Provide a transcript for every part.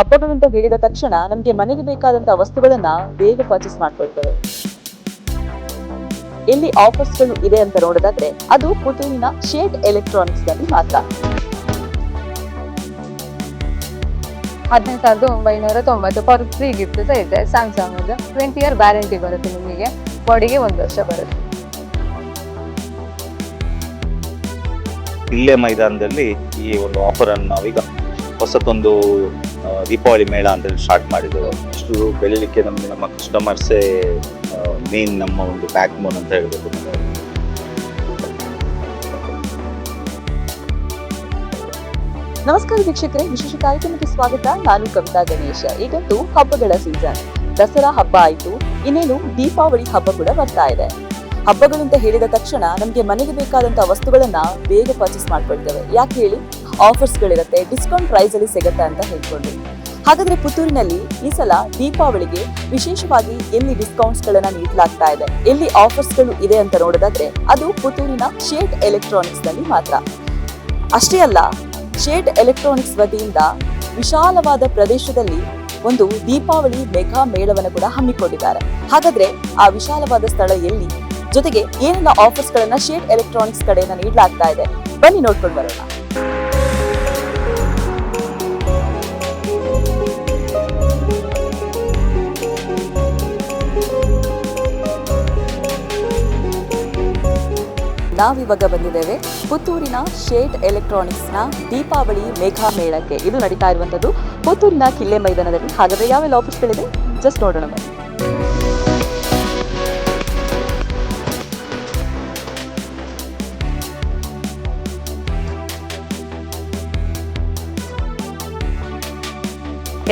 ಹಬ್ಬಗಳಂತ ಹೇಳಿದ ತಕ್ಷಣ ನಮಗೆ ಮನೆಗೆ ಬೇಕಾದಂತ ವಸ್ತುಗಳನ್ನ ಬೇಗ ಪರ್ಚೇಸ್ ಮಾಡ್ಕೊಳ್ತೇವೆ ಎಲ್ಲಿ ಆಫರ್ಸ್ಗಳು ಇದೆ ಅಂತ ನೋಡೋದಾದ್ರೆ ಅದು ಪುತ್ತೂರಿನ ಶೇಡ್ ಎಲೆಕ್ಟ್ರಾನಿಕ್ಸ್ನಲ್ಲಿ ಮಾತ್ರ. ಹದಿನೆಂಟು ಸಾವಿರದ ಒಂಬೈನೂರ ತೊಂಬತ್ತು ಫಾರ್ ಫ್ರೀ ಗಿಫ್ಟ್ ಸಹ ಇದೆ. ಸ್ಯಾಮ್ಸಂಗ್ ಅದು ಟ್ವೆಂಟಿ ಇಯರ್ ವ್ಯಾರಂಟಿ ಬರುತ್ತೆ ನಿಮಗೆ. ಬಾಡಿಗೆ ಒಂದು ವರ್ಷ ಬರುತ್ತೆ. ಇಲ್ಲೇ ಮೈದಾನದಲ್ಲಿ ಈ ಒಂದು ಆಫರ್ ಅನ್ನು ನಾವೀಗ ಹೊಸತೊಂದು ದೀಪಾವಳಿ ಮೇಳ ಅಂತ ಸ್ಟಾರ್ಟ್ ಮಾಡಿದ್ರು. ಇಷ್ಟು ಬೆಳಿಲಿಕ್ಕೆ ನಮಗೆ ನಮ್ಮ ಕಸ್ಟಮರ್ಸೇ ಮೇನ್ ನಮ್ಮ ಒಂದು ಬ್ಯಾಕ್ ಬೋನ್ ಅಂತ ಹೇಳ್ಬೋದು. ನಮಸ್ಕಾರ ವೀಕ್ಷಕರೇ, ವಿಶೇಷ ಕಾರ್ಯಕ್ರಮಕ್ಕೆ ಸ್ವಾಗತ. ನಾನು ಕವಿತಾ ಗಣೇಶ. ಈಗಂತೂ ಹಬ್ಬಗಳ ಸೀಸನ್ ದಸರಾ ಹಬ್ಬ ಆಯಿತು. ಇನ್ನೇನು ದೀಪಾವಳಿ ಹಬ್ಬ ಕೂಡ ಬರ್ತಾ ಇದೆ. ಹಬ್ಬಗಳು ಅಂತ ಹೇಳಿದ ತಕ್ಷಣ ನಮಗೆ ಮನೆಗೆ ಬೇಕಾದಂತಹ ವಸ್ತುಗಳನ್ನ ಬೇಗ ಪರ್ಚೇಸ್ ಮಾಡ್ಕೊಳ್ತೇವೆ. ಯಾಕೆ ಹೇಳಿ? ಆಫರ್ಸ್ ಗಳಿರುತ್ತೆ ಡಿಸ್ಕೌಂಟ್ ಪ್ರೈಸ್ ಅಲ್ಲಿ ಸಿಗುತ್ತೆ ಅಂತ ಹೇಳ್ಕೊಂಡು ಹಾಗಾದ್ರೆ ಪುತ್ತೂರಿನಲ್ಲಿ ಈ ಸಲ ದೀಪಾವಳಿಗೆ ವಿಶೇಷವಾಗಿ ಎಲ್ಲಿ ಡಿಸ್ಕೌಂಟ್ಸ್ ಗಳನ್ನ ನೀಡಲಾಗ್ತಾ ಇದೆ, ಎಲ್ಲಿ ಆಫರ್ಸ್ಗಳು ಇದೆ ಅಂತ ನೋಡೋದಾದ್ರೆ ಅದು ಪುತ್ತೂರಿನ ಶೇಟ್ ಎಲೆಕ್ಟ್ರಾನಿಕ್ಸ್ನಲ್ಲಿ ಮಾತ್ರ. ಅಷ್ಟೇ ಅಲ್ಲ ಶೇಡ್ ಎಲೆಕ್ಟ್ರಾನಿಕ್ಸ್ ವತಿಯಿಂದ ವಿಶಾಲವಾದ ಪ್ರದೇಶದಲ್ಲಿ ಒಂದು ದೀಪಾವಳಿ ಮೆಗಾ ಮೇಳವನ್ನು ಕೂಡ ಹಮ್ಮಿಕೊಂಡಿದ್ದಾರೆ. ಹಾಗಾದ್ರೆ ಆ ವಿಶಾಲವಾದ ಸ್ಥಳ ಎಲ್ಲಿ? ಜೊತೆಗೆ ಏನೆಲ್ಲ ಆಫರ್ಸ್ ಗಳನ್ನ ಶೇಡ್ ಎಲೆಕ್ಟ್ರಾನಿಕ್ಸ್ ಕಡೆಯಿಂದ ನೀಡಲಾಗ್ತಾ ಇದೆ? ಬನ್ನಿ ನೋಡ್ಕೊಂಡು ಬರೋಣ. ನಾವಿವಾಗ ಬಂದಿದ್ದೇವೆ ಪುತ್ತೂರಿನ ಶೇಟ್ ಎಲೆಕ್ಟ್ರಾನಿಕ್ಸ್ನ ದೀಪಾವಳಿ ಮೇಘಾ ಮೇಳಕ್ಕೆ ಇದು ನಡೀತಾ ಇರುವಂತದ್ದು ಪುತ್ತೂರಿನ ಕಿಲ್ಲೆ ಮೈದಾನದಲ್ಲಿ. ಹಾಗಾದ್ರೆ ಯಾವೆಲ್ಲ ಆಫರ್ಸ್ಗಳಿದೆ ಜಸ್ಟ್ ನೋಡೋಣ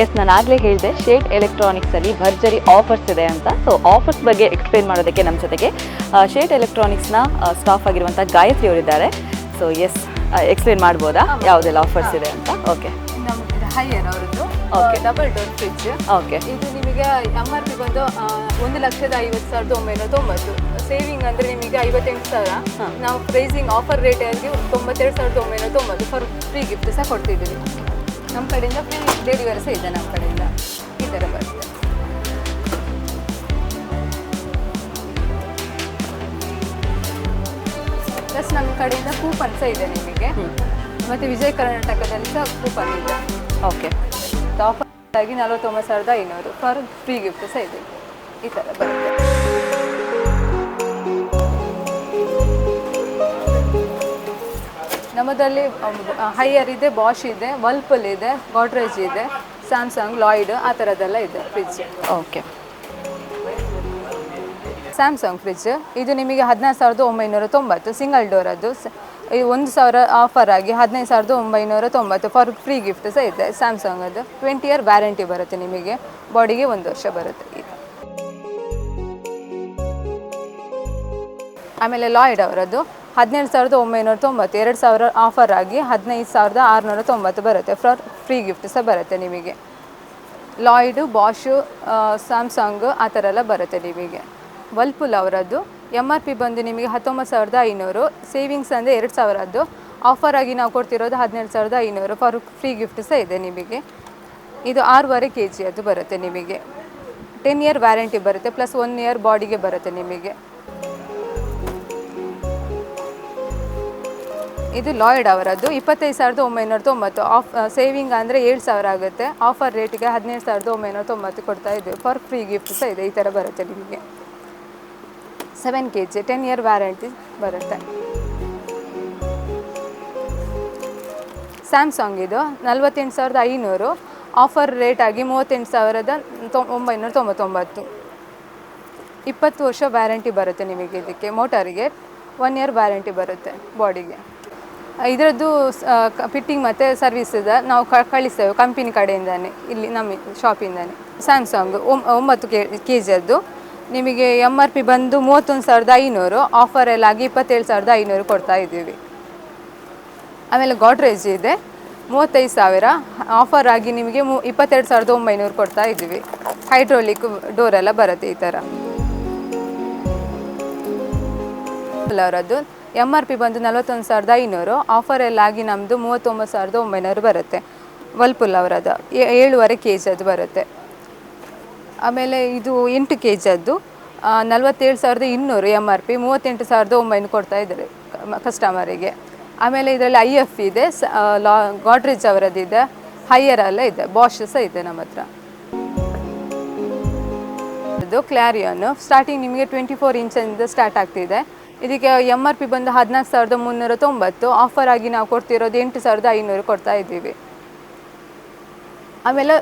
ಎಸ್ ನಾನು ಆಗಲೇ ಹೇಳಿದೆ ಶೇಟ್ ಎಲೆಕ್ಟ್ರಾನಿಕ್ಸ್ ಅಲ್ಲಿ ಭರ್ಜರಿ ಆಫರ್ಸ್ ಇದೆ ಅಂತ. ಸೊ ಆಫರ್ಸ್ ಬಗ್ಗೆ ಎಕ್ಸ್ಪ್ಲೇನ್ ಮಾಡೋದಕ್ಕೆ ನಮ್ಮ ಜೊತೆಗೆ ಶೇಟ್ ಎಲೆಕ್ಟ್ರಾನಿಕ್ಸ್ನ ಸ್ಟಾಫ್ ಆಗಿರುವಂಥ ಗಾಯತ್ರಿ ಅವರಿದ್ದಾರೆ. ಸೊ ಎಸ್ ಎಕ್ಸ್ಪ್ಲೇನ್ ಮಾಡ್ಬೋದಾ? ಯಾವುದೆಲ್ಲ ಆಫರ್ಸ್ ಇದೆ ಅಂತ? ಓಕೆ ನಮ್ದು ಹೈಯರ್ ಅವರದ್ದು. Okay. Double door fridge okay ಇದು ನಿಮಗೆ ಎಂ ಆರ್ ಪಿ ಬಂದು ಒಂದು ಲಕ್ಷದ ಐವತ್ತು ಸಾವಿರದ ಒಂಬೈನೂರ ತೊಂಬತ್ತು. ಸೇವಿಂಗ್ ಅಂದರೆ ನಿಮಗೆ ಐವತ್ತೆಂಟು ಸಾವಿರ. ನಾವು ಪ್ರೈಸಿಂಗ್ ಆಫರ್ ರೇಟ್ ಆಗಿ ತೊಂಬತ್ತೆರಡು ಸಾವಿರದ ಒಂಬೈನೂರ ತೊಂಬತ್ತು ಫಾರ್ ಫ್ರೀ ಗಿಫ್ಟ್ ಸಹ ಕೊಡ್ತಿದ್ದೀವಿ. ನಮ್ಮ ಕಡೆಯಿಂದ ಫ್ರೀ ಡೆಲಿವರಿ ಸಹ ಇದೆ ನಮ್ಮ ಕಡೆಯಿಂದ. ಈ ಥರ ಬರುತ್ತೆ. ಪ್ಲಸ್ ನಮ್ಮ ಕಡೆಯಿಂದ ಕೂಪನ್ ಸಹ ಇದೆ ನಿಮಗೆ. ಮತ್ತು ವಿಜಯ ಕರ್ನಾಟಕದಲ್ಲಿ ಸಹ ಕೂಪನ್ ಇದೆ. ಓಕೆ. ಆಫರ್ ಆಗಿ ನಲವತ್ತೊಂಬತ್ತು ಸಾವಿರದ ಐನೂರು. ಫಾರ್ ಫ್ರೀ ಗಿಫ್ಟ್ ಸಹ ಇದೆ. ಈ ಥರ ಬರುತ್ತೆ. ನಮ್ಮದಲ್ಲಿ ಹೈಯರ್ ಇದೆ ಬಾಷ್ ಇದೆ ವಲ್ಪಲ್ ಇದೆ ಗಾಡ್ರೇಜ್ ಇದೆ ಸ್ಯಾಮ್ಸಂಗ್ ಲಾಯ್ಡ್ ಆ ಥರದ್ದೆಲ್ಲ ಇದೆ ಫ್ರಿಜ್ ಓಕೆ ಸ್ಯಾಮ್ಸಂಗ್ ಫ್ರಿಜ್ ಇದು ನಿಮಗೆ ಹದಿನಾರು ಸಾವಿರದ ಒಂಬೈನೂರ ತೊಂಬತ್ತು ಸಿಂಗಲ್ ಡೋರದ್ದು ಅದು. ಈ ಒಂದು ಸಾವಿರ ಆಫರ್ ಆಗಿ ಹದಿನೈದು ಸಾವಿರದ ಒಂಬೈನೂರ ತೊಂಬತ್ತು ಫಾರ್ ಫ್ರೀ ಗಿಫ್ಟ್ ಸಹ ಇದೆ ಸ್ಯಾಮ್ಸಂಗ್ ಅದು. ಟ್ವೆಂಟಿ ಇಯರ್ ವ್ಯಾರಂಟಿ ಬರುತ್ತೆ ನಿಮಗೆ ಬಾಡಿಗೆ ಒಂದು ವರ್ಷ ಬರುತ್ತೆ ಇದು ಆಮೇಲೆ ಲಾಯ್ಡ್ ಅವರದ್ದು ಹದಿನೇಳು ಸಾವಿರದ ಒಂಬೈನೂರ ತೊಂಬತ್ತು, ಎರಡು ಸಾವಿರ ಆಫರ್ ಆಗಿ ಹದಿನೈದು ಸಾವಿರದ ಆರುನೂರ ತೊಂಬತ್ತು ಬರುತ್ತೆ. ಫಾರ್, ಫ್ರೀ ಗಿಫ್ಟ್ ಸಹ ಬರುತ್ತೆ ನಿಮಗೆ. ಲಾಯ್ಡು ಬಾಷು ಸ್ಯಾಮ್ಸಂಗು ಆ ಥರ ಎಲ್ಲ ಬರುತ್ತೆ ನಿಮಗೆ. ವಲ್ಪುಲ್ ಅವರದ್ದು. ಎಂ ಆರ್ ಪಿ ಬಂದು ನಿಮಗೆ ಹತ್ತೊಂಬತ್ತು ಸಾವಿರದ ಐನೂರು. ಸೇವಿಂಗ್ಸ್ ಅಂದರೆ ಎರಡು ಸಾವಿರದ್ದು. ಆಫರ್ ಆಗಿ ನಾವು ಕೊಡ್ತಿರೋದು ಹದಿನೇಳು ಸಾವಿರದ ಐನೂರು. ಫಾರ್ ಫ್ರೀ ಗಿಫ್ಟ್ ಸಹ ಇದೆ ನಿಮಗೆ. ಇದು ಆರೂವರೆ ಕೆ ಜಿ ಅದು ಬರುತ್ತೆ ನಿಮಗೆ. ಟೆನ್ ಇಯರ್ ವ್ಯಾರಂಟಿ ಬರುತ್ತೆ. ಪ್ಲಸ್ ಒನ್ ಇಯರ್ ಬಾಡಿಗೆ ಬರುತ್ತೆ ನಿಮಗೆ. ಇದು ಲಾಯ್ಡ್ ಅವರದ್ದು. ಇಪ್ಪತ್ತೈದು ಸಾವಿರದ ಒಂಬೈನೂರ ತೊಂಬತ್ತು. ಆಫ್ ಸೇವಿಂಗ್ ಅಂದರೆ ಏಳು ಸಾವಿರ ಆಗುತ್ತೆ. ಆಫರ್ ರೇಟಿಗೆ ಹದಿನೈದು ಸಾವಿರದ ಒಂಬೈನೂರ ತೊಂಬತ್ತು ಕೊಡ್ತಾ ಇದ್ದೀವಿ ಫಾರ್ ಫ್ರೀ ಗಿಫ್ಟ್ ಸಹ ಇದೆ. ಈ ಥರ ಬರುತ್ತೆ ನಿಮಗೆ. Seven K G ten year warranty ಬರುತ್ತೆ. ಸ್ಯಾಮ್ಸಂಗ್ ಇದು. ನಲ್ವತ್ತೆಂಟು ಸಾವಿರದ ಐನೂರು. ಆಫರ್ ರೇಟ್ ಆಗಿ ಮೂವತ್ತೆಂಟು ಸಾವಿರದ ತೊ, ಒಂಬೈನೂರ ತೊಂಬತ್ತೊಂಬತ್ತು. ಇಪ್ಪತ್ತು ವರ್ಷ ವ್ಯಾರಂಟಿ ಬರುತ್ತೆ ನಿಮಗೆ ಇದಕ್ಕೆ. ಮೋಟಾರಿಗೆ ಒನ್ ಇಯರ್ ವ್ಯಾರಂಟಿ ಬರುತ್ತೆ ಬಾಡಿಗೆ ಇದರದ್ದು ಫಿಟ್ಟಿಂಗ್ ಮತ್ತು ಸರ್ವಿಸ್ ಇದೆ ನಾವು ಕಳಿಸ್ತೇವೆ ಕಂಪನಿ ಕಡೆಯಿಂದಾನೆ, ಇಲ್ಲಿ ನಮ್ಮ ಶಾಪಿಂದಾನೆ ಸ್ಯಾಮ್ಸಂಗ್ ಒಂಬತ್ತು ಕೆ ಕೆ ಜಿಯದ್ದು ನಿಮಗೆ ಎಂ ಆರ್ ಪಿ ಬಂದು ಮೂವತ್ತೊಂದು ಸಾವಿರದ ಐನೂರು ಆಫರ್ ಎಲ್ಲ ಆಗಿ ಇಪ್ಪತ್ತೇಳು ಸಾವಿರದ ಐನೂರು ಕೊಡ್ತಾ ಇದ್ದೀವಿ. ಆಮೇಲೆ ಗಾಡ್ರೇಜ್ ಇದೆ, ಮೂವತ್ತೈದು ಸಾವಿರ ಆಫರ್ ಆಗಿ ನಿಮಗೆ ಮೂ, ಇಪ್ಪತ್ತೆರಡು ಸಾವಿರದ ಒಂಬೈನೂರು ಕೊಡ್ತಾ ಇದ್ದೀವಿ. ಹೈಡ್ರೋಲಿಕ್ ಡೋರ್ ಎಲ್ಲ ಬರುತ್ತೆ ಈ ಥರ. ಅವರದ್ದು. ಎಂ ಆರ್ ಪಿ ಬಂದು ನಲವತ್ತೊಂದು ಸಾವಿರದ ಐನೂರು. ಆಫರ್ ಎಲ್ಲ ಆಗಿ ನಮ್ಮದು ಮೂವತ್ತೊಂಬತ್ತು ಸಾವಿರದ ಒಂಬೈನೂರು ಬರುತ್ತೆ. ವಲ್ಪುಲ್ ಅವರದ್ದು. ಏಳುವರೆ ಕೆ ಅದು ಬರುತ್ತೆ. ಆಮೇಲೆ ಇದು ಎಂಟು ಕೆ ಜಿಯದ್ದು ನಲವತ್ತೇಳು ಸಾವಿರದ ಇನ್ನೂರು ಎಂ ಆರ್ ಪಿ ಮೂವತ್ತೆಂಟು ಸಾವಿರದ ಒಂಬೈನೂರು ಕೊಡ್ತಾ ಇದ್ದಾರೆ ಕಸ್ಟಮರಿಗೆ ಆಮೇಲೆ ಇದರಲ್ಲಿ ಐ ಎಫ್ ಇದೆ ಲಾ ಗಾಡ್ರೇಜ್ ಅವರದ್ದಿದೆ ಹೈಯರ್ ಎಲ್ಲ ಇದೆ ಬಾಶ್ ಸಹ ಇದೆ ನಮ್ಮ ಹತ್ರ. ಇದು ಕ್ಲಾರಿಯನ್ನು ಸ್ಟಾರ್ಟಿಂಗ್ ನಿಮಗೆ ಟ್ವೆಂಟಿ ಫೋರ್ ಇಂಚಿಂದ ಸ್ಟಾರ್ಟ್ ಆಗ್ತಿದೆ. ಇದಕ್ಕೆ ಎಂ ಆರ್ ಪಿ ಬಂದು ಹದಿನಾಲ್ಕು ಸಾವಿರದ ಮುನ್ನೂರ ತೊಂಬತ್ತು ಆಫರ್ ಆಗಿ ನಾವು ಕೊಡ್ತಿರೋದು ಎಂಟು ಸಾವಿರದ ಐನೂರು ಕೊಡ್ತಾ ಇದ್ದೀವಿ. ಆಮೇಲೆ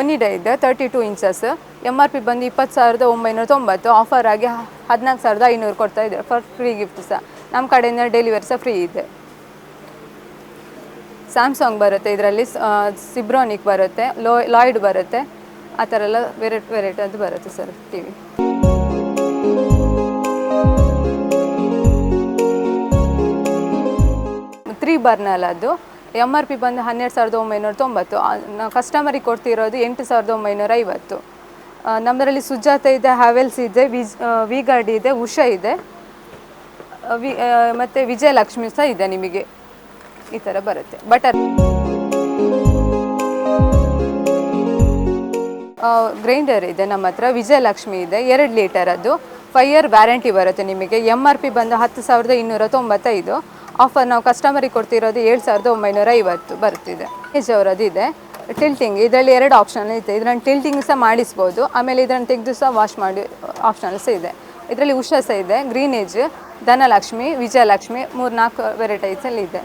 ಒನಿಡ ಇದೆ thirty two inches M R P ಬಂದು ಇಪ್ಪತ್ತು ಸಾವಿರದ ಒಂಬೈನೂರ ತೊಂಬತ್ತು ಆಫರ್ ಆಗಿ ಹದಿನಾಲ್ಕು ಸಾವಿರದ ಐನೂರು ಕೊಡ್ತಾ ಇದ್ದಾರೆ. ಫಾರ್ ಫ್ರೀ ಗಿಫ್ಟ್ ಸಹ. ನಮ್ಮ ಕಡೆಯಿಂದ ಡೆಲಿವರಿ ಸಹ ಫ್ರೀ ಇದೆ. ಸ್ಯಾಮ್ಸಂಗ್ ಬರುತ್ತೆ ಇದರಲ್ಲಿ ಸಿಬ್ರಾನಿಕ್ ಬರುತ್ತೆ ಲೋ ಲಾಯ್ಡ್ ಬರುತ್ತೆ. ಆ ಥರ ಎಲ್ಲ ವೆರೈಟಿ ವೆರೈಟಿ ಅದು ಬರುತ್ತೆ ಸರ್ ಟಿ ವಿ ಬರ್ನಲ್ ಅದು. ಎಂ ಆರ್ ಪಿ ಬಂದು ಹನ್ನೆರಡು ಸಾವಿರದ ಒಂಬೈನೂರ ತೊಂಬತ್ತು. ನಾವು ಕಸ್ಟಮರಿಗೆ ಕೊಡ್ತಿರೋದು ಎಂಟು ಸಾವಿರದ ಒಂಬೈನೂರ ಐವತ್ತು. ನಮ್ಮದರಲ್ಲಿ ಸುಜಾತ ಇದೆ ಹ್ಯಾವೆಲ್ಸ್ ಇದೆ, ವಿಜ್ ವಿ ಗಾರ್ಡಿ ಇದೆ, ಉಷಾ ಇದೆ. ಮತ್ತೆ ವಿಜಯಲಕ್ಷ್ಮಿ ಸಹ ಇದೆ ನಿಮಗೆ. ಈ ಥರ ಬರುತ್ತೆ. ಬಟರ್ ಗ್ರೈಂಡರ್ ಇದೆ ನಮ್ಮ ಹತ್ರ, ವಿಜಯಲಕ್ಷ್ಮಿ ಇದೆ, ಎರಡು ಲೀಟರ್ ಅದು. ಫೈವ್ ಇಯರ್ ವ್ಯಾರಂಟಿ ಬರುತ್ತೆ ನಿಮಗೆ. ಎಂ ಆರ್ ಪಿ ಬಂದು ಹತ್ತು ಸಾವಿರದ ಇನ್ನೂರ ತೊಂಬತ್ತೈದು. ಆಫರ್ ನಾವು ಕಸ್ಟಮರಿಗೆ ಕೊಡ್ತಿರೋದು ಏಳು ಸಾವಿರದ ಒಂಬೈನೂರ ಐವತ್ತು ಬರ್ತಿದೆ. ಏಜ್ ಅವರದ್ದು ಇದೆ. ಟಿಲ್ಟಿಂಗ್ ಇದರಲ್ಲಿ ಎರಡು ಆಪ್ಷನ್ ಇದೆ. ಇದರಲ್ಲಿ ಟಿಲ್ಟಿಂಗ್ ಸಹ ಮಾಡಿಸ್ಬೋದು. ಆಮೇಲೆ ಇದನ್ನು ತೆಗೆದು ಸಹ ವಾಶ್ ಮಾಡಿ ಆಪ್ಷನ್ ಸಹ ಇದೆ. ಇದರಲ್ಲಿ ಉಷಾ ಸಹ ಇದೆ ಗ್ರೀನೇಜ್ ಧನಲಕ್ಷ್ಮಿ, ವಿಜಯಲಕ್ಷ್ಮಿ ಮೂರು ನಾಲ್ಕು ವೆರೈಟೈಸಲ್ಲಿ ಇದೆ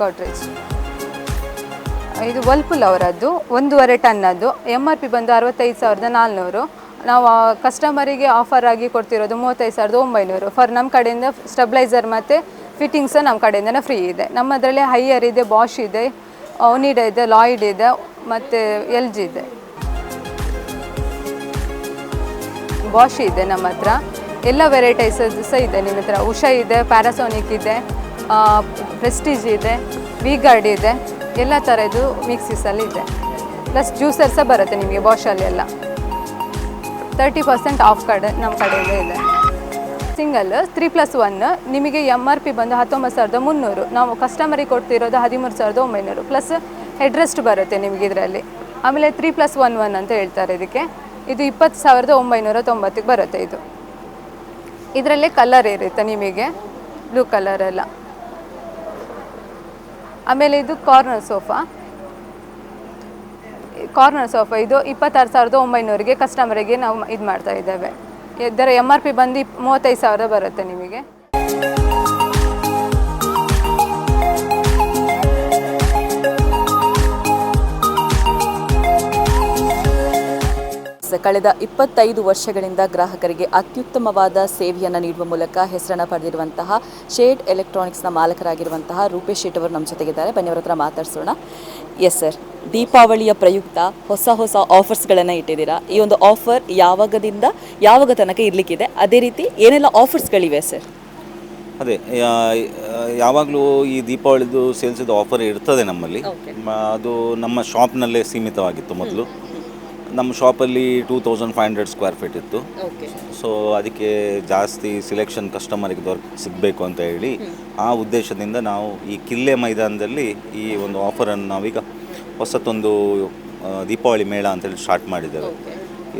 ಗೋಡ್ರೇಜ್ ಇದು ವಲ್ಪುಲ್ ಅವರದ್ದು, ಒಂದೂವರೆ ಟನ್ನದ್ದು ಎಂ ಆರ್ ಪಿ ಬಂದು ಅರವತ್ತೈದು ಸಾವಿರದ ನಾಲ್ನೂರು. ನಾವು ಕಸ್ಟಮರಿಗೆ ಆಫರ್ ಆಗಿ ಕೊಡ್ತಿರೋದು ಮೂವತ್ತೈದು ಸಾವಿರದ ಒಂಬೈನೂರು. ಫಾರ್ ನಮ್ಮ ಕಡೆಯಿಂದ ಸ್ಟೆಬ್ಲೈಸರ್ ಮತ್ತು ಫಿಟ್ಟಿಂಗ್ಸ್ ನಮ್ಮ ಕಡೆಯಿಂದನೇ ಫ್ರೀ ಇದೆ. ನಮ್ಮದರಲ್ಲಿ ಹೈಯರ್ ಇದೆ ಬಾಷ್ ಇದೆ ಒನಿಡಾ ಇದೆ ಲಾಯ್ಡ್ ಇದೆ, ಮತ್ತು ಎಲ್ ಜಿ ಇದೆ. ಬಾಷ್ ಇದೆ ನಮ್ಮ ಹತ್ರ. ಎಲ್ಲ ವೆರೈಟೈಸಸ್ ಸಹ ಇದೆ ನಿಮ್ಮ ಹತ್ರ. ಉಷಾ ಇದೆ ಪ್ಯಾರಾಸೋನಿಕ್ ಇದೆ ಪ್ರೆಸ್ಟೀಜ್ ಇದೆ ವಿ ಗಾರ್ಡ್ ಇದೆ. ಎಲ್ಲ ಥರದ್ದು ಮಿಕ್ಸಿಸಲ್ಲಿ ಇದೆ. ಪ್ಲಸ್ ಜ್ಯೂಸರ್ ಸಹ ಬರುತ್ತೆ ನಿಮಗೆ ಬಾಷಲ್ಲಿ ಎಲ್ಲ ತರ್ಟಿ ಪರ್ಸೆಂಟ್ ಆಫ್ ಕಡೆ ನಮ್ಮ ಕಡೆಯಿಂದ ಇದೆ. ಸಿಂಗಲ್, ತ್ರೀ ಪ್ಲಸ್ ಒನ್, ನಿಮಗೆ ಎಂ ಆರ್ ಪಿ ಬಂದು ಹತ್ತೊಂಬತ್ತು ಸಾವಿರದ ಮುನ್ನೂರು. ನಾವು ಕಸ್ಟಮರಿಗೆ ಕೊಡ್ತಿರೋದು ಹದಿಮೂರು ಸಾವಿರದ ಒಂಬೈನೂರು. ಪ್ಲಸ್ ಹೆಡ್ರೆಸ್ಟ್ ಬರುತ್ತೆ ನಿಮಗೆ ಇದರಲ್ಲಿ. ಆಮೇಲೆ ತ್ರೀ ಪ್ಲಸ್ ಒನ್ ಒನ್ ಅಂತ ಹೇಳ್ತಾರೆ ಇದಕ್ಕೆ. ಇದು ಇಪ್ಪತ್ತು ಸಾವಿರದ ಒಂಬೈನೂರ ತೊಂಬತ್ತಿಗೆ ಬರುತ್ತೆ ಇದು. ಇದರಲ್ಲೇ ಕಲರ್ ಇರುತ್ತೆ ನಿಮಗೆ. ಬ್ಲೂ ಕಲರ್ ಎಲ್ಲ. ಆಮೇಲೆ ಇದು ಕಾರ್ನರ್ ಸೋಫಾ ಕಾರ್ನರ್ ಸೋಫಾ ಇದು ಇಪ್ಪತ್ತಾರು ಸಾವಿರದ ಒಂಬೈನೂರಿಗೆ ಕಸ್ಟಮರಿಗೆ ನಾವು ಇದು ಮಾಡ್ತಾ ಇದ್ದೇವೆ. ಇದರ ಎಂ ಆರ್ ಪಿ ಬಂದು ಮೂವತ್ತೈದು ಸಾವಿರ ಬರುತ್ತೆ ನಿಮಗೆ. ಕಳೆದ ಇಪ್ಪತ್ತೈದು ವರ್ಷಗಳಿಂದ ಗ್ರಾಹಕರಿಗೆ ಅತ್ಯುತ್ತಮವಾದ ಸೇವೆಯನ್ನು ನೀಡುವ ಮೂಲಕ ಹೆಸರನ್ನು ಪಡೆದಿರುವಂತಹ ಶೇಡ್ ಎಲೆಕ್ಟ್ರಾನಿಕ್ಸ್ನ ಮಾಲಕರಾಗಿರುವಂತಹ ರೂಪೇಶ್ ಶೇಟ್ ಅವರು ನಮ್ಮ ಜೊತೆಗಿದ್ದಾರೆ. ಬನ್ನಿ ಅವರ ಹತ್ರ ಮಾತಾಡ್ಸೋಣ. ಎಸ್ ಸರ್ ದೀಪಾವಳಿಯ ಪ್ರಯುಕ್ತ ಹೊಸ ಹೊಸ ಆಫರ್ಸ್ಗಳನ್ನು ಇಟ್ಟಿದ್ದೀರಾ? ಈ ಒಂದು ಆಫರ್ ಯಾವಾಗದಿಂದ ಯಾವಾಗ ತನಕ ಇರಲಿಕ್ಕಿದೆ? ಅದೇ ರೀತಿ ಏನೆಲ್ಲ ಆಫರ್ಸ್ಗಳಿವೆ ಸರ್ ಅದೇ ಯಾವಾಗಲೂ ಈ ದೀಪಾವಳಿದು ಸೇಲ್ಸಿದ ಆಫರ್ ಇರ್ತದೆ ನಮ್ಮಲ್ಲಿ. ಅದು ನಮ್ಮ ಶಾಪ್ನಲ್ಲೇ ಸೀಮಿತವಾಗಿತ್ತು ಮೊದಲು. ನಮ್ಮ ಶಾಪಲ್ಲಿ two thousand five hundred square feet ಇತ್ತು. ಸೊ ಅದಕ್ಕೆ ಜಾಸ್ತಿ ಸಿಲೆಕ್ಷನ್ ಕಸ್ಟಮರಿಗೆ ದೊರಕ ಸಿಗಬೇಕು ಅಂತ ಹೇಳಿ ಆ ಉದ್ದೇಶದಿಂದ ನಾವು ಈ ಕಿಲ್ಲೆ ಮೈದಾನದಲ್ಲಿ ಈ ಒಂದು ಆಫರನ್ನು ನಾವೀಗ ಹೊಸತೊಂದು ದೀಪಾವಳಿ ಮೇಳ ಅಂತೇಳಿ ಸ್ಟಾರ್ಟ್ ಮಾಡಿದ್ದೇವೆ.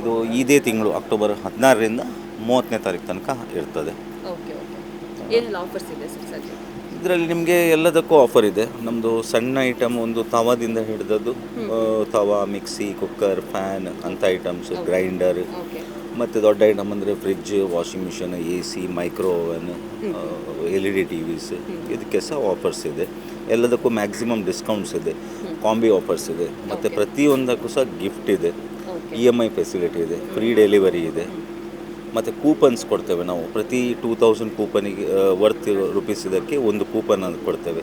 ಇದು ಇದೇ ತಿಂಗಳು ಅಕ್ಟೋಬರ್ ಹದಿನಾರರಿಂದ ಮೂವತ್ತನೇ ತಾರೀಕು ತನಕ ಇರ್ತದೆ. ಇದರಲ್ಲಿ ನಿಮಗೆ ಎಲ್ಲದಕ್ಕೂ ಆಫರ್ ಇದೆ. ನಮ್ಮದು ಸಣ್ಣ ಐಟಮ್ ಒಂದು ತವಾದಿಂದ ಹಿಡಿದದ್ದು ತವಾ ಮಿಕ್ಸಿ ಕುಕ್ಕರ್ ಫ್ಯಾನ್ ಅಂಥ ಐಟಮ್ಸ್ ಗ್ರೈಂಡರ್ ಮತ್ತು ದೊಡ್ಡ ಐಟಮ್ ಅಂದರೆ fridge washing machine A C micro oven L E D T Vs ಇದಕ್ಕೆ ಸಹ ಆಫರ್ಸ್ ಇದೆ. ಎಲ್ಲದಕ್ಕೂ ಮ್ಯಾಕ್ಸಿಮಮ್ ಡಿಸ್ಕೌಂಟ್ಸ್ ಇದೆ. ಕಾಂಬಿ ಆಫರ್ಸ್ ಇದೆ. ಮತ್ತು ಪ್ರತಿಯೊಂದಕ್ಕೂ ಸಹ ಗಿಫ್ಟ್ ಇದೆ. ಇ ಎಂ ಐ ಫೆಸಿಲಿಟಿ ಇದೆ. ಫ್ರೀ ಡೆಲಿವರಿ ಇದೆ. ಮತ್ತು ಕೂಪನ್ಸ್ ಕೊಡ್ತೇವೆ ನಾವು. ಪ್ರತಿ ಟೂ ತೌಸಂಡ್ ಕೂಪನಿಗೆ ವರ್ತ್ ರುಪೀಸ್ ಇದಕ್ಕೆ ಒಂದು ಕೂಪನ್ ಅನ್ನು ಕೊಡ್ತೇವೆ.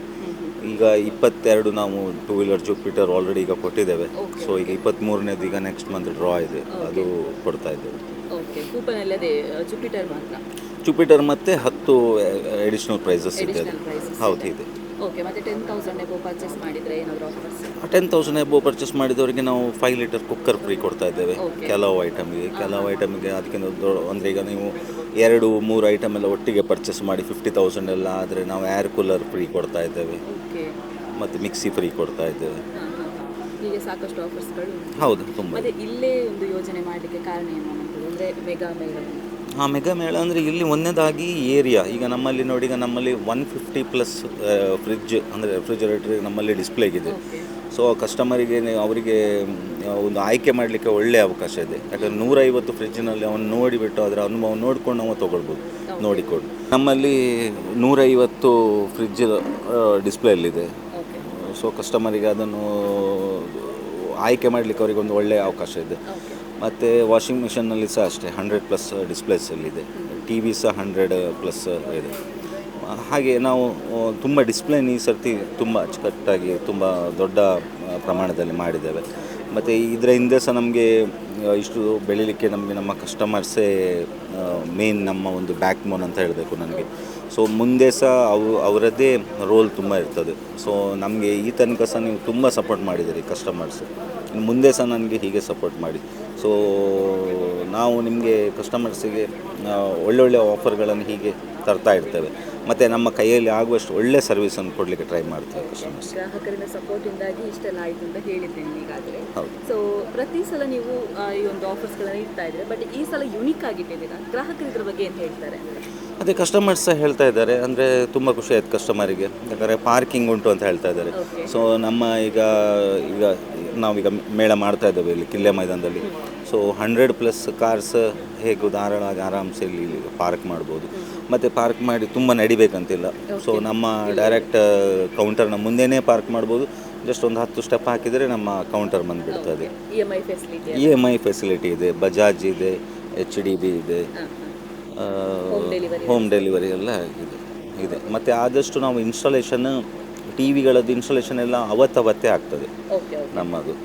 ಈಗ ಇಪ್ಪತ್ತೆರಡು ನಾವು ಟೂ ವೀಲರ್ ಜುಪಿಟರ್ ಆಲ್ರೆಡಿ ಈಗ ಕೊಟ್ಟಿದ್ದೇವೆ. ಸೊ ಈಗ ಇಪ್ಪತ್ತ್ಮೂರನೇದು ಈಗ ನೆಕ್ಸ್ಟ್ ಮಂತ್ ಡ್ರಾ ಇದೆ. ಅದು ಕೊಡ್ತಾ ಇದ್ದೇವೆ. ಜುಪಿಟರ್ ಮತ್ತು ಜುಪಿಟರ್ ಮತ್ತೆ ಹತ್ತು ಎಡಿಷನಲ್ ಪ್ರೈಸಸ್ ಇದೆ. ಅದು. ಹೌದು ಇದೆ. ಓಕೆ ಮತ್ತೆ ಟೆನ್ ತೌಸಂಡ್ ಎಬೋ ಪರ್ಚೇಸ್ ಮಾಡಿದರೆ ಏನಾದರೂ offers ten thousand above purchase ಮಾಡಿದವರಿಗೆ ನಾವು ಫೈವ್ ಲೀಟರ್ ಕುಕ್ಕರ್ ಫ್ರೀ ಕೊಡ್ತಾ ಇದ್ದೇವೆ. ಕೆಲವು ಐಟಮ್ಗೆ ಕೆಲವು ಐಟಮ್ಗೆ ಅದಕ್ಕಿಂತ ಅಂದರೆ ಈಗ ನೀವು ಎರಡು ಮೂರು ಐಟಮ್ ಎಲ್ಲ ಒಟ್ಟಿಗೆ ಪರ್ಚೇಸ್ ಮಾಡಿ ಫಿಫ್ಟಿ ತೌಸಂಡ್ ಎಲ್ಲ ಆದರೆ ನಾವು ಏರ್ ಕೂಲರ್ ಫ್ರೀ ಕೊಡ್ತಾ ಇದ್ದೇವೆ. ಮತ್ತು ಮಿಕ್ಸಿ ಫ್ರೀ ಕೊಡ್ತಾ ಇದ್ದೇವೆ. ಹೀಗೆ ಸಾಕಷ್ಟು ಆಫರ್ಸ್ಗಳು ಹೌದು ತುಂಬ. ಇಲ್ಲೇ ಒಂದು ಯೋಜನೆ ಮಾಡಲಿಕ್ಕೆ ಕಾರಣ ಏನು ಅಂದರೆ ಮೆಗಾ ಮೇಳ ಹಾಂ ಮೆಗಾ ಮೇಳ ಅಂದರೆ ಇಲ್ಲಿ ಒಂದನೇದಾಗಿ ಏರಿಯಾ. ಈಗ ನಮ್ಮಲ್ಲಿ ನೋಡಿ ಈಗ ನಮ್ಮಲ್ಲಿ ಒನ್ ಫಿಫ್ಟಿ ಪ್ಲಸ್ ಫ್ರಿಜ್ ಅಂದರೆ ರೆಫ್ರಿಜರೇಟರ್ ನಮ್ಮಲ್ಲಿ ಡಿಸ್ಪ್ಲೇ ಓಕೆ ಸೊ ಕಸ್ಟಮರಿಗೆ ಅವರಿಗೆ ಒಂದು ಆಯ್ಕೆ ಮಾಡಲಿಕ್ಕೆ ಒಳ್ಳೆಯ ಅವಕಾಶ ಇದೆ. ಯಾಕಂದರೆ ನೂರೈವತ್ತು ಫ್ರಿಜ್ಜಿನಲ್ಲಿ ಅವನು ನೋಡಿಬಿಟ್ಟು ಅದರ ಅನುಭವ ನೋಡಿಕೊಂಡು ನಾವು ತೊಗೊಳ್ಬೋದು. ನೋಡಿಕೊಂಡು. ನಮ್ಮಲ್ಲಿ ನೂರೈವತ್ತು ಫ್ರಿಡ್ಜ್ ಡಿಸ್ಪ್ಲೇಯಲ್ಲಿದೆ ಸೊ ಕಸ್ಟಮರಿಗೆ ಅದನ್ನು ಆಯ್ಕೆ ಮಾಡಲಿಕ್ಕೆ ಅವರಿಗೆ ಒಂದು ಒಳ್ಳೆಯ ಅವಕಾಶ ಇದೆ. ಮತ್ತು ವಾಷಿಂಗ್ ಮಿಷನ್ನಲ್ಲಿ ಸಹ ಅಷ್ಟೇ ಹಂಡ್ರೆಡ್ ಪ್ಲಸ್ ಡಿಸ್ಪ್ಲೇಸಲ್ಲಿದೆ ಟಿ ವಿ ಸಹ ಹಂಡ್ರೆಡ್ ಪ್ಲಸ್ ಇದೆ. ಹಾಗೆ ನಾವು ತುಂಬ ಡಿಸ್ಪ್ಲೇನ ಈ ಸರ್ತಿ ತುಂಬ ಅಚ್ಚುಕಟ್ಟಾಗಿ, ತುಂಬ ದೊಡ್ಡ ಪ್ರಮಾಣದಲ್ಲಿ ಮಾಡಿದ್ದೇವೆ. ಮತ್ತು ಇದರ ಹಿಂದೆ ಸಹ ನಮಗೆ ಇಷ್ಟು ಬೆಳೀಲಿಕ್ಕೆ ನಮಗೆ ನಮ್ಮ ಕಸ್ಟಮರ್ಸೇ ಮೇನ್ ನಮ್ಮ ಒಂದು ಬ್ಯಾಕ್ ಬೋನ್ ಅಂತ ಹೇಳಬೇಕು ನನಗೆ. ಸೊ ಮುಂದೆ ಸಹ ಅವು ಅವರದ್ದೇ ರೋಲ್ ತುಂಬ ಇರ್ತದೆ. ಸೊ ನಮಗೆ ಈ ತನಕ ಸಹ ನೀವು ತುಂಬ ಸಪೋರ್ಟ್ ಮಾಡಿದ್ದೀರಿ ಕಸ್ಟಮರ್ಸ್ ಇನ್ನು ಮುಂದೆ ಸಹ ನನಗೆ ಹೀಗೆ ಸಪೋರ್ಟ್ ಮಾಡಿ. ಸೊ ನಾವು ನಿಮಗೆ ಕಸ್ಟಮರ್ಸಿಗೆ ಒಳ್ಳೊಳ್ಳೆ ಆಫರ್ಗಳನ್ನು ಹೀಗೆ ತರ್ತಾ ಇರ್ತೇವೆ. ಮತ್ತು ನಮ್ಮ ಕೈಯಲ್ಲಿ ಆಗುವಷ್ಟು ಒಳ್ಳೆ ಸರ್ವಿಸನ್ನು ಕೊಡಲಿಕ್ಕೆ ಟ್ರೈ ಮಾಡ್ತೇವೆ ಕಸ್ಟಮರ್ಸ್ ಗ್ರಾಹಕರಿಂದ ಸಪೋರ್ಟಿಂದಾಗಿ ಇಷ್ಟೆಲ್ಲ ಆಯಿತು ಅಂತ ಹೇಳಿದ್ದೇನೆ ಈಗಾಗಲೇ. ಹೌದು. ಸೊ ಪ್ರತಿ ಸಲ ನೀವು ಈ ಒಂದು ಆಫರ್ಸ್ಗಳನ್ನ ಇಡ್ತಾ ಇದ್ರೆ ಬಟ್ ಈ ಸಲ ಯುನಿಕ್ ಆಗಿಟ್ಟಿದ್ದೀರಾ? ಗ್ರಾಹಕರು ಇದ್ರ ಬಗ್ಗೆ ಏನು ಹೇಳ್ತಾರೆ? ಅದೇ ಕಸ್ಟಮರ್ಸ್ ಸಹ ಹೇಳ್ತಾ ಇದ್ದಾರೆ. ಅಂದರೆ ತುಂಬ ಖುಷಿ ಆಯ್ತು ಕಸ್ಟಮರಿಗೆ ಯಾಕಂದರೆ ಪಾರ್ಕಿಂಗ್ ಉಂಟು ಅಂತ ಹೇಳ್ತಾ ಇದ್ದಾರೆ. ಸೊ ನಮ್ಮ ಈಗ ಈಗ ನಾವೀಗ ಮೇಳ ಮಾಡ್ತಾ ಇದ್ದೇವೆ ಇಲ್ಲಿ ಕಿಲ್ಲೆ ಮೈದಾನದಲ್ಲಿ. ಸೊ ಹಂಡ್ರೆಡ್ ಪ್ಲಸ್ ಕಾರ್ಸ್ ಹೇಗೂ ಧಾರಾಳವಾಗಿ ಆರಾಮ್ಸೆ ಇಲ್ಲಿ ಪಾರ್ಕ್ ಮಾಡ್ಬೋದು. ಮತ್ತು ಪಾರ್ಕ್ ಮಾಡಿ ತುಂಬ ನಡಿಬೇಕಂತಿಲ್ಲ. ಸೊ ನಮ್ಮ ಡೈರೆಕ್ಟ್ ಕೌಂಟರ್ನ ಮುಂದೆನೇ ಪಾರ್ಕ್ ಮಾಡ್ಬೋದು. ಜಸ್ಟ್ ಒಂದು ಹತ್ತು ಸ್ಟೆಪ್ ಹಾಕಿದರೆ ನಮ್ಮ counter ಬಂದುಬಿಡ್ತದೆ. E M I facility E M I facility ಇದೆ ಬಜಾಜ್ ಇದೆ ಎಚ್ ಡಿ ಬಿ ಇದೆ. ಹೋಮ್ ಡೆಲಿವರಿ ಎಲ್ಲ ಆಗಿದೆ. ಇದೆ. ಮತ್ತು ಆದಷ್ಟು ನಾವು ಇನ್ಸ್ಟಾಲೇಷನ್ ಟಿ ವಿಗಳದ್ದು ಇನ್ಸ್ಟಾಲೇಷನ್ ಎಲ್ಲ ಅವತ್ತವತ್ತೇ ಆಗ್ತದೆ. ನಮ್ಮದು.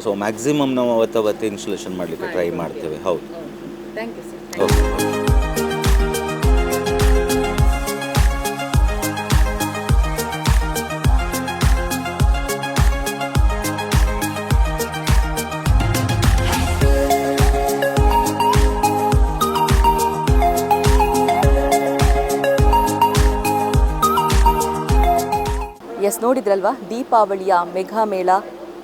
ಸೊ ಮ್ಯಾಕ್ಸಿಮಮ್ ನಾವು ಅವತ್ತವತ್ತೇ ಇನ್ಸ್ಟಾಲೇಷನ್ ಮಾಡಲಿಕ್ಕೆ ಟ್ರೈ ಮಾಡ್ತೇವೆ. ಹೌದು. ಓಕೆ ನೋಡಿದ್ರಲ್ವಾ? ದೀಪಾವಳಿಯ ಮೆಘಾ ಮೇಳ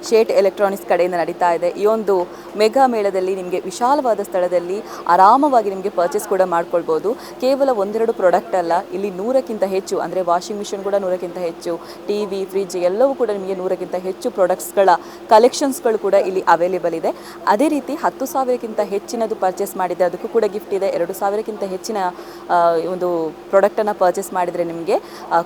ಶೇಟ್ ಎಲೆಕ್ಟ್ರಾನಿಕ್ಸ್ ಕಡೆಯಿಂದ ನಡೀತಾ ಇದೆ. ಈ ಒಂದು ಮೆಗಾ ಮೇಳದಲ್ಲಿ ನಿಮಗೆ ವಿಶಾಲವಾದ ಸ್ಥಳದಲ್ಲಿ ಆರಾಮವಾಗಿ ನಿಮಗೆ ಪರ್ಚೇಸ್ ಕೂಡ ಮಾಡ್ಕೊಳ್ಬೋದು. ಕೇವಲ ಒಂದೆರಡು ಪ್ರಾಡಕ್ಟ್ ಅಲ್ಲ, ಇಲ್ಲಿ ನೂರಕ್ಕಿಂತ ಹೆಚ್ಚು, ಅಂದರೆ ವಾಷಿಂಗ್ ಮಿಷಿನ್ ಕೂಡ ನೂರಕ್ಕಿಂತ ಹೆಚ್ಚು ಟಿ ವಿ ಫ್ರಿಜ್ ಎಲ್ಲವೂ ಕೂಡ ನಿಮಗೆ ನೂರಕ್ಕಿಂತ ಹೆಚ್ಚು ಪ್ರಾಡಕ್ಟ್ಸ್ಗಳ ಕಲೆಕ್ಷನ್ಸ್ಗಳು ಕೂಡ ಇಲ್ಲಿ ಅವೈಲೇಬಲ್ ಇದೆ. ಅದೇ ರೀತಿ ಹತ್ತು ಸಾವಿರಕ್ಕಿಂತ ಹೆಚ್ಚಿನದು ಪರ್ಚೇಸ್ ಮಾಡಿದರೆ ಅದಕ್ಕೂ ಕೂಡ ಗಿಫ್ಟ್ ಇದೆ. ಎರಡು ಸಾವಿರಕ್ಕಿಂತ ಹೆಚ್ಚಿನ ಒಂದು ಪ್ರಾಡಕ್ಟನ್ನು ಪರ್ಚೇಸ್ ಮಾಡಿದರೆ ನಿಮಗೆ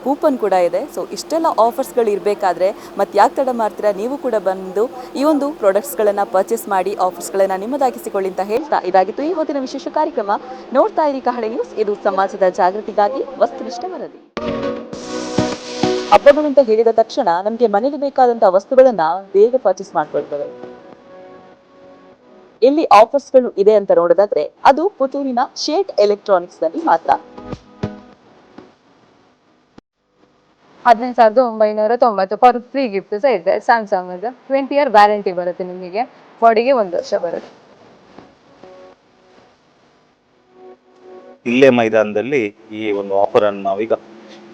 ಕೂಪನ್ ಕೂಡ ಇದೆ. ಸೊ ಇಷ್ಟೆಲ್ಲ ಆಫರ್ಸ್ಗಳು ಇರಬೇಕಾದ್ರೆ ಮತ್ತೆ ಯಾಕೆ ತಡ ಮಾಡ್ತೀರಾ? ನೀವು ಕೂಡ ಬಂದು ಈ ಒಂದು ಪ್ರಾಡಕ್ಟ್ಸ್ಗಳನ್ನು ಪರ್ಚೇಸ್ ಮಾಡಿ ಆಫರ್ಸ್ಗಳನ್ನು ನಿಮ್ಮದಾಗಿಸಿಕೊಳ್ಳಿ ಅಂತ ಹೇಳ್ತಾ ಇದಾಗಿತ್ತು ಈ ಹೊತ್ತಿನ ವಿಶೇಷ ಕಾರ್ಯಕ್ರಮ. ನೋಡ್ತಾ ಇರಿ ಕಹಳೆ ನ್ಯೂಸ್. ಇದು ಸಮಾಜದ ಜಾಗೃತಿಗಾಗಿ ವಸ್ತುನಿಷ್ಠ ವರದಿ. ಹಬ್ಬಗಳು ಅಂತ ಹೇಳಿದ ತಕ್ಷಣ ನಮಗೆ ಮನೆಗೆ ಬೇಕಾದಂತಹ ವಸ್ತುಗಳನ್ನ ಬೇಗ ಪರ್ಚೇಸ್ ಮಾಡ್ಕೊಳ್ತದೆ. ಇಲ್ಲಿ ಆಫರ್ಸ್ ಆಫರ್ಸ್ಗಳು ಇದೆ ಅಂತ ನೋಡೋದಾದ್ರೆ ಅದು ಪುತ್ತೂರಿನ ಶೇಟ್ ಎಲೆಕ್ಟ್ರಾನಿಕ್ಸ್ನಲ್ಲಿ ಮಾತ್ರ. ಹದಿನೈದು ಸಾವಿರದ ಒಂಬೈನೂರ ತೊಂಬತ್ತು ಫಾರ್ ಫ್ರೀ ಗಿಫ್ಟ್ ಸಹ ಇದೆ. ಸ್ಯಾಮ್ಸಂಗ್ ಟ್ವೆಂಟಿ ಇಯರ್ ವ್ಯಾರಂಟಿ ಬರುತ್ತೆ ನಿಮಗೆ. ಬಾಡಿಗೆ ಒಂದು ವರ್ಷ ಬರುತ್ತೆ. ಇಲ್ಲೇ ಮೈದಾನದಲ್ಲಿ ಈ ಒಂದು ಆಫರ್ ಆಫರನ್ನು ನಾವೀಗ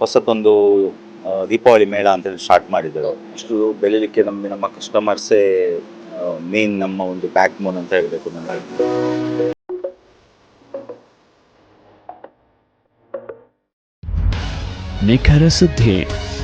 ಹೊಸತೊಂದು ಆ, ದೀಪಾವಳಿ ಮೇಳ ಅಂತೇಳಿ ಸ್ಟಾರ್ಟ್ ಮಾಡಿದ್ದೇವೆ. ಇಷ್ಟು ಬೆಳಿಲಿಕ್ಕೆ ನಮ್ಮ ನಮ್ಮ ಕಸ್ಟಮರ್ಸೇ ಮೇನ್ ನಮ್ಮ ಒಂದು ಬ್ಯಾಕ್ ಬೋನ್ ಅಂತ ಹೇಳಬೇಕು ನನಗೆ ನಿಖರ ಸುದ್ದಿ.